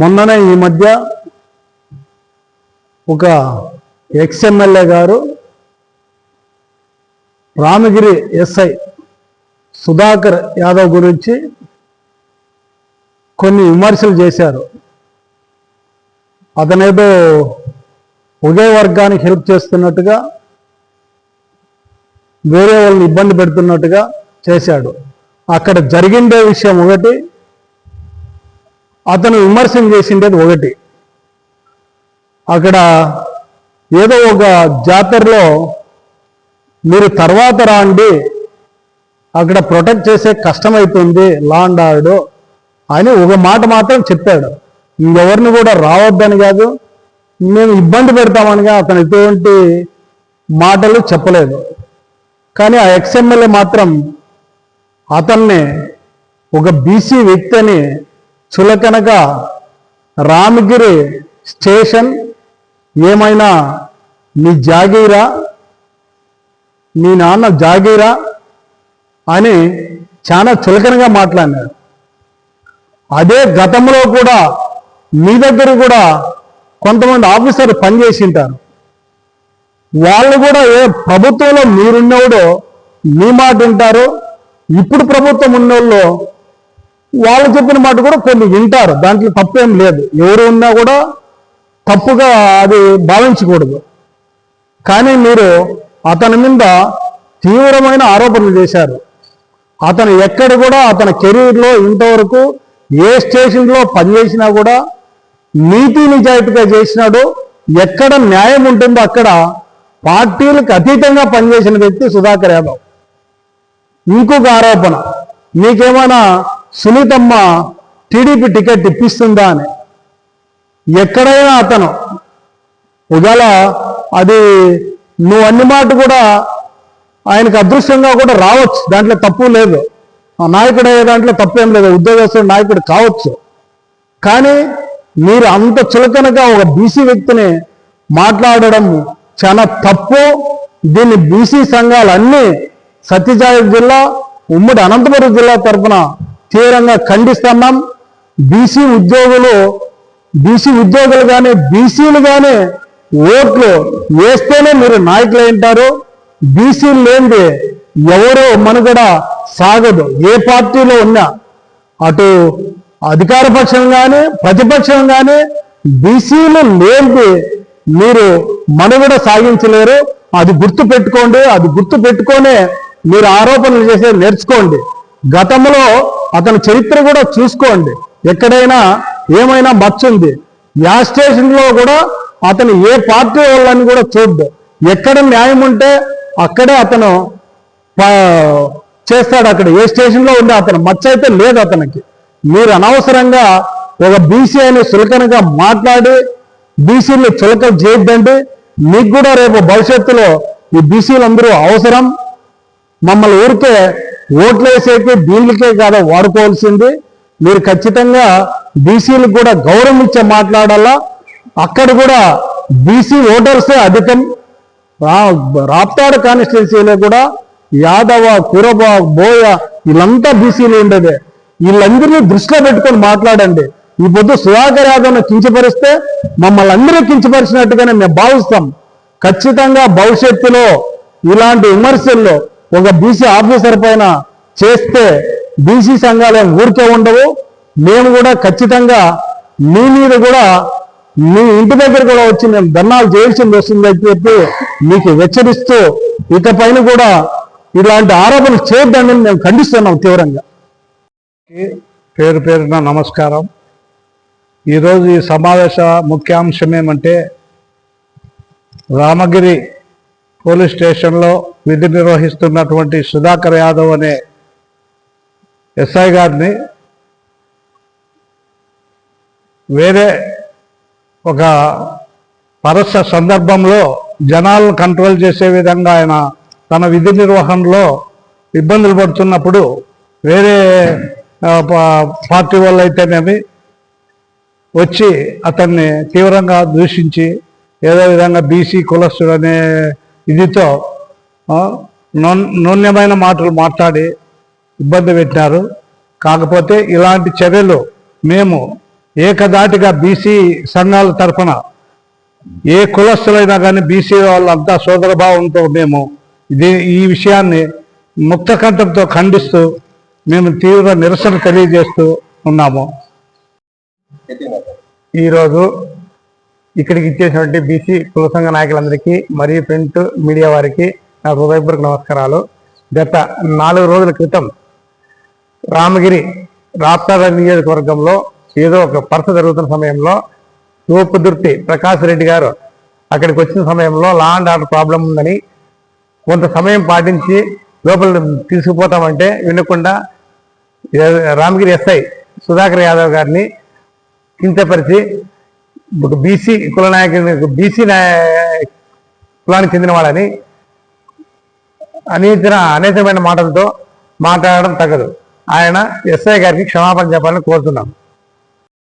మొన్ననే ఈ మధ్య ఒక ఎక్స్ఎమ్మెల్యే గారు రామగిరి ఎస్ఐ సుధాకర్ యాదవ్ గురించి కొన్ని విమర్శలు చేశారు. అతనేదో ఒకే వర్గానికి హెల్ప్ చేస్తున్నట్టుగా వేరే వాళ్ళని ఇబ్బంది పెడుతున్నట్టుగా చేశాడు. అక్కడ జరిగిండే విషయం ఒకటి అతను విమర్శనం చేసిండేది ఒకటి. అక్కడ ఏదో ఒక జాతరలో మీరు తర్వాత రాండి అక్కడ ప్రొటెక్ట్ చేసే కష్టమైపోయింది లా ఆర్డర్ అని ఒక మాట మాత్రం చెప్పాడు. ఇంకెవరిని కూడా రావద్దని కాదు మేము ఇబ్బంది పెడతామనిగా అతను ఎటువంటి మాటలు చెప్పలేదు. కానీ ఆ ఎక్స్ఎమ్మెల్యే మాత్రం అతన్ని ఒక బీసీ వ్యక్తి అని చులకనగా రామగిరి స్టేషన్ ఏమైనా నీ జాగీరా? నీ నాన్న జాగీరా? అని చాలా చులకనగా మాట్లాడినాడు అదే గతంలో కూడా మీ దగ్గర కూడా కొంతమంది ఆఫీసర్ పనిచేసింటారు. వాళ్ళు కూడా ఏ ప్రభుత్వంలో మీరున్నోడో మీ మాట వింటారు. ఇప్పుడు ప్రభుత్వం ఉన్నోళ్ళు వాళ్ళు చెప్పిన మాట కూడా కొన్ని వింటారు. దాంట్లో తప్పేం లేదు. ఎవరు ఉన్నా కూడా తప్పుగా అది భావించకూడదు. కానీ మీరు అతని మీద తీవ్రమైన ఆరోపణలు చేశారు. అతను ఎక్కడ కూడా అతని కెరీర్లో ఇంతవరకు ఏ స్టేషన్లో పనిచేసినా కూడా నీతి నిజాయితీగా చేసినాడు ఎక్కడ న్యాయం ఉంటుందో అక్కడ పార్టీలకు అతీతంగా పనిచేసిన వ్యక్తి సుధాకర్ యాదవ్. ఇంకొక ఆరోపణ. నీకేమైనా సునీతమ్మ టీడీపీ టికెట్ ఇప్పిస్తుందా అని. ఎక్కడైనా అతను. ఒకవేళ అది నువ్వు అన్ని మాట కూడా ఆయనకు అదృష్టంగా కూడా రావచ్చు. దాంట్లో తప్పు లేదు. ఆ నాయకుడు అయ్యే దాంట్లో తప్పేం లేదు. ఉద్యోగస్తుడు నాయకుడు కావచ్చు. కానీ మీరు అంత చులకనగా ఒక బీసీ వ్యక్తిని మాట్లాడడం చాలా తప్పు. దీన్ని బీసీ సంఘాలన్నీ సత్యసాయి జిల్లా ఉమ్మడి అనంతపురం జిల్లా తరఫున తీవ్రంగా ఖండిస్తున్నాం. బీసీ ఉద్యోగులు బీసీ ఉద్యోగులు కానీ బీసీలు కానీ ఓట్లు వేస్తేనే మీరు నాయకులు అయింటారు బీసీలు లేనిది ఎవరో మనుగడ సాగదు. ఏ పార్టీలో ఉన్నా అటు అధికార పక్షం కానీ ప్రతిపక్షం కానీ బీసీలు లేనిది మీరు మనుగడ సాగించలేరు. అది గుర్తు పెట్టుకోండి. అది గుర్తు పెట్టుకొనే మీరు ఆరోపణలు చేసే నేర్చుకోండి. గతంలో అతని చరిత్ర కూడా చూసుకోండి. ఎక్కడైనా ఏమైనా మచ్చుంది యా స్టేషన్లో కూడా అతను ఏ పార్టీ వాళ్ళని కూడా చూడ్డు. ఎక్కడ న్యాయం ఉంటే అక్కడే అతను చేస్తాడు అక్కడ. ఏ స్టేషన్లో ఉండే అతను మచ్చ అయితే లేదు అతనికి. మీరు అనవసరంగా ఒక బీసీ అని చులకనగా మాట్లాడి బీసీలు చులక చేయొద్దండి. మీకు కూడా రేపు భవిష్యత్తులో ఈ బీసీలందరూ అవసరం. మమ్మల్ని ఊరికే ఓట్లు వేసేకి దీనికే కాదు వాడుకోవాల్సింది. మీరు ఖచ్చితంగా బీసీలకు కూడా గౌరవం ఇచ్చే మాట్లాడాలా? అక్కడ కూడా బీసీ ఓటర్సే అధికం. రాప్తాడు కాన్స్టిట్యున్సీలో కూడా యాదవ కురబ బోయ వీళ్ళంతా బీసీలు ఉండేదే. వీళ్ళందరినీ దృష్టిలో పెట్టుకొని మాట్లాడండి. ఈ పొద్దు సుధాకర్ యాదవ్ను కించపరిస్తే మమ్మల్ని అందరూ కించపరిచినట్టుగానే మేము భావిస్తాం. ఖచ్చితంగా భవిష్యత్తులో ఇలాంటి విమర్శల్లో ఒక బీసీ ఆఫీసర్ పైన చేస్తే బీసీ సంఘాలు ఏం ఊరికే ఉండవు. మేము కూడా ఖచ్చితంగా మీ మీద కూడా మీ ఇంటి దగ్గర కూడా వచ్చి మేము ధర్నాలు చేయాల్సింది వస్తుందని చెప్పి మీకు హెచ్చరిస్తూ ఇకపైన కూడా ఇలాంటి ఆరోపణలు చేయొద్దని మేము ఖండిస్తున్నాం తీవ్రంగా. పేరు పేరున నమస్కారం. ఈరోజు ఈ సమావేశ ముఖ్యాంశం ఏమంటే రామగిరి పోలీస్ స్టేషన్లో విధి నిర్వహిస్తున్నటువంటి సుధాకర్ యాదవ్ అనే ఎస్ఐ గారిని వేరే ఒక పరస్య సందర్భంలో జనాలను కంట్రోల్ చేసే విధంగా ఆయన తన విధి నిర్వహణలో ఇబ్బందులు పడుతున్నప్పుడు వేరే పార్టీ వాళ్ళు అయితేనేమి వచ్చి అతన్ని తీవ్రంగా దూషించి ఏదో విధంగా బీసీ కులస్తుడు అనే ఇదితో నూన్- నూన్యమైన మాటలు మాట్లాడి ఇబ్బంది పెట్టినారు. కాకపోతే ఇలాంటి చర్యలు మేము ఏకదాటిగా బీసీ సంఘాల తరఫున ఏ కులస్తులైనా కానీ బీసీ వాళ్ళంతా సోదరభావంతో మేము ఇది ఈ విషయాన్ని ముక్తకంఠంతో ఖండిస్తూ మేము తీవ్ర నిరసన తెలియజేస్తూ ఉన్నాము. ఈరోజు ఇక్కడికి ఇచ్చేసినటువంటి బీసీ కుల సంఘ నాయకులందరికీ మరియు ప్రింట్ మీడియా వారికి నా హృదయపూర్వక నమస్కారాలు. గత నాలుగు రోజుల క్రితం రామగిరి రాప్తాడ నియోజకవర్గంలో ఏదో ఒక పరస జరుగుతున్న సమయంలో రూపుదుర్తి ప్రకాష్ రెడ్డి గారు అక్కడికి వచ్చిన సమయంలో లా అండ్ ఆర్డర్ ప్రాబ్లం ఉందని కొంత సమయం పాటించి లోపల తీసుకుపోతామంటే వినకుండా రామగిరి ఎస్ఐ సుధాకర్ యాదవ్ గారిని కించపరిచి ఒక బీసీ కుల నాయకుని బీసీ కులానికి చెందిన వాళ్ళని అనేక అనేకమైన మాటలతో మాట్లాడడం తగదు ఆయన ఎస్ఐ గారికి క్షమాపణ చెప్పాలని కోరుతున్నాం.